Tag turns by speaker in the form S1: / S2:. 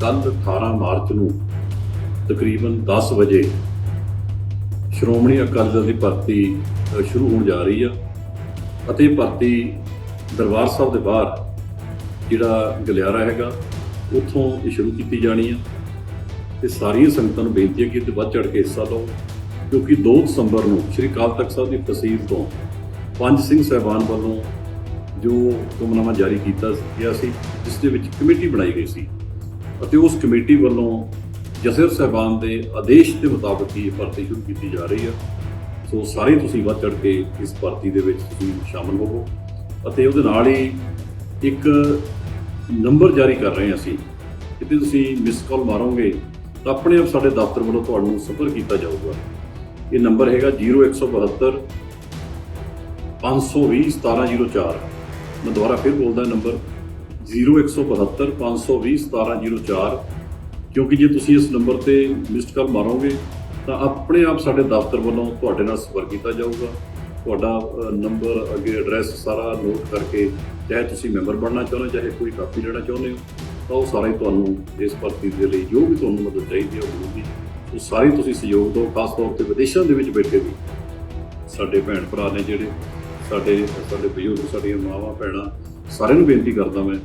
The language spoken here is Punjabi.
S1: ਕੱਲ 18 ਮਾਰਚ ਨੂੰ ਤਕਰੀਬਨ 10 ਵਜੇ ਸ਼੍ਰੋਮਣੀ ਅਕਾਲੀ ਦਲ ਦੀ ਭਰਤੀ ਸ਼ੁਰੂ ਹੋਣ ਜਾ ਰਹੀ ਆ ਅਤੇ ਭਰਤੀ ਦਰਬਾਰ ਸਾਹਿਬ ਦੇ ਬਾਹਰ ਜਿਹੜਾ ਗਲਿਆਰਾ ਹੈਗਾ, ਉੱਥੋਂ ਇਹ ਸ਼ੁਰੂ ਕੀਤੀ ਜਾਣੀ ਆ। ਤੇ ਸਾਰੀਆਂ ਸੰਗਤਾਂ ਨੂੰ ਬੇਨਤੀ ਹੈ ਕਿ ਇਹਦੇ ਵੱਧ ਚੜ ਕੇ ਹਿੱਸਾ ਲਓ, ਕਿਉਂਕਿ 2 ਦਸੰਬਰ ਨੂੰ ਸ੍ਰੀ ਅਕਾਲ ਤਖਤ ਸਾਹਿਬ ਦੀ ਤਹਿਸੀਲ ਤੋਂ ਪੰਜ ਸਿੰਘ ਸਾਹਿਬਾਨ ਵੱਲੋਂ ਜੋ ਹੁਕਮਨਾਮਾ ਜਾਰੀ ਕੀਤਾ ਗਿਆ ਸੀ, ਜਿਸ ਦੇ ਵਿੱਚ ਕਮੇਟੀ ਬਣਾਈ ਗਈ ਸੀ। ਅਤੇ ਉਸ ਕਮੇਟੀ ਵੱਲੋਂ ਜਸਰ ਸਾਹਿਬਾਨ ਦੇ ਆਦੇਸ਼ ਦੇ ਮੁਤਾਬਕ ਹੀ ਇਹ ਭਰਤੀ ਸ਼ੁਰੂ ਕੀਤੀ ਜਾ ਰਹੀ ਹੈ। ਸੋ ਸਾਰੇ ਤੁਸੀਂ ਵੱਧ ਚੜ ਕੇ ਇਸ ਭਰਤੀ ਦੇ ਵਿੱਚ ਤੁਸੀਂ ਸ਼ਾਮਲ ਹੋਵੋ ਅਤੇ ਉਹਦੇ ਨਾਲ ਹੀ ਇੱਕ ਨੰਬਰ ਜਾਰੀ ਕਰ ਰਹੇ ਹਾਂ ਅਸੀਂ। ਕਿਤੇ ਤੁਸੀਂ ਮਿਸ ਕਾਲ ਮਾਰੋਗੇ ਤਾਂ ਆਪਣੇ ਆਪ ਸਾਡੇ ਦਫ਼ਤਰ ਵੱਲੋਂ ਤੁਹਾਨੂੰ ਸੰਪਰਕ ਕੀਤਾ ਜਾਊਗਾ। ਇਹ ਨੰਬਰ ਹੈਗਾ 0172 520 1704 ਮੈਂ ਦੁਬਾਰਾ ਫਿਰ ਬੋਲਦਾ ਨੰਬਰ। 0172 520 1704 ਕਿਉਂਕਿ ਜੇ ਤੁਸੀਂ ਇਸ ਨੰਬਰ ਤੇ ਮਿਸਡ ਕਾਲ ਮਾਰੋਗੇ, ਤਾਂ ਆਪਣੇ ਆਪ ਸਾਡੇ ਦਫ਼ਤਰ ਵੱਲੋਂ ਤੁਹਾਡੇ ਨਾਲ ਸੰਪਰਕ ਕੀਤਾ ਜਾਊਗਾ। ਤੁਹਾਡਾ ਨੰਬਰ, ਅੱਗੇ ਐਡਰੈਸ ਸਾਰਾ ਨੋਟ ਕਰਕੇ ਚਾਹੇ ਤੁਸੀਂ ਮੈਂਬਰ ਬਣਨਾ ਚਾਹੁੰਦੇ ਹੋ, ਚਾਹੇ ਕੋਈ ਕਾਪੀ ਲੈਣਾ ਚਾਹੁੰਦੇ ਹੋ, ਤਾਂ ਉਹ ਸਾਰੇ ਤੁਹਾਨੂੰ ਇਸ ਭਰਤੀ ਦੇ ਲਈ ਜੋ ਵੀ ਤੁਹਾਨੂੰ ਮਦਦ ਚਾਹੀਦੀ ਹੈ, ਉਹ ਮਿਲੂਗੀ। ਸੋ ਸਾਰੀ ਤੁਸੀਂ ਸਹਿਯੋਗ ਦਿਓ, ਖਾਸ ਤੌਰ ਤੇ ਵਿਦੇਸ਼ਾਂ ਦੇ ਵਿੱਚ ਬੈਠੇ ਵੀ ਸਾਡੇ ਭੈਣ ਭਰਾ ਨੇ ਜਿਹੜੇ ਸਾਡੇ ਸਾਡੇ ਬਜ਼ੁਰਗ ਸਾਡੀਆਂ ਮਾਵਾਂ ਭੈਣਾਂ ਸਾਰਿਆਂ ਨੂੰ ਬੇਨਤੀ ਕਰਦਾ ਮੈਂ